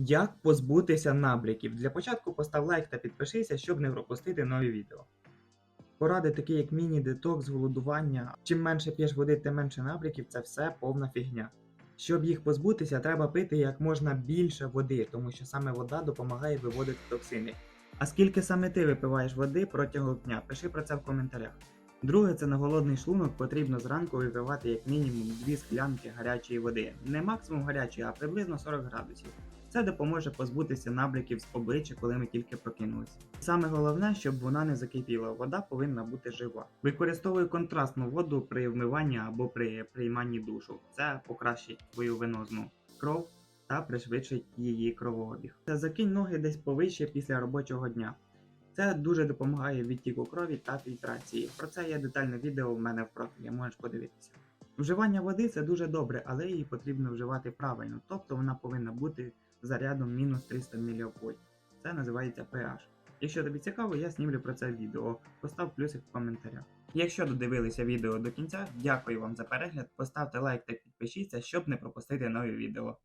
Як позбутися набряків? Для початку постав лайк та підпишися, щоб не пропустити нові відео. Поради такі, як міні-детокс, голодування. Чим менше п'єш води, тим менше набряків це все повна фігня. Щоб їх позбутися, треба пити як можна більше води, тому що саме вода допомагає виводити токсини. А скільки саме ти випиваєш води протягом дня? Пиши про це в коментарях. Друге, це на голодний шлунок потрібно зранку випивати як мінімум 2 склянки гарячої води. Не максимум гарячої, а приблизно 40 градусів. Це допоможе позбутися набряків з обличчя, коли ми тільки прокинулися. Саме головне, щоб вона не закипіла. Вода повинна бути жива. Використовую контрастну воду при вмиванні або при прийманні душу. Це покращить твою венозну кров та пришвидшить її кровообіг. Та закинь ноги десь повище після робочого дня. Це дуже допомагає відтіку крові та фільтрації. Про це є детальне відео в мене в профілі, можеш подивитися. Вживання води це дуже добре, але її потрібно вживати правильно, тобто вона повинна бути зарядом мінус 300 мВ. Це називається pH. Якщо тобі цікаво, я знімлю про це відео. Постав плюсик в коментарях. Якщо додивилися відео до кінця, дякую вам за перегляд. Поставте лайк та підпишіться, щоб не пропустити нові відео.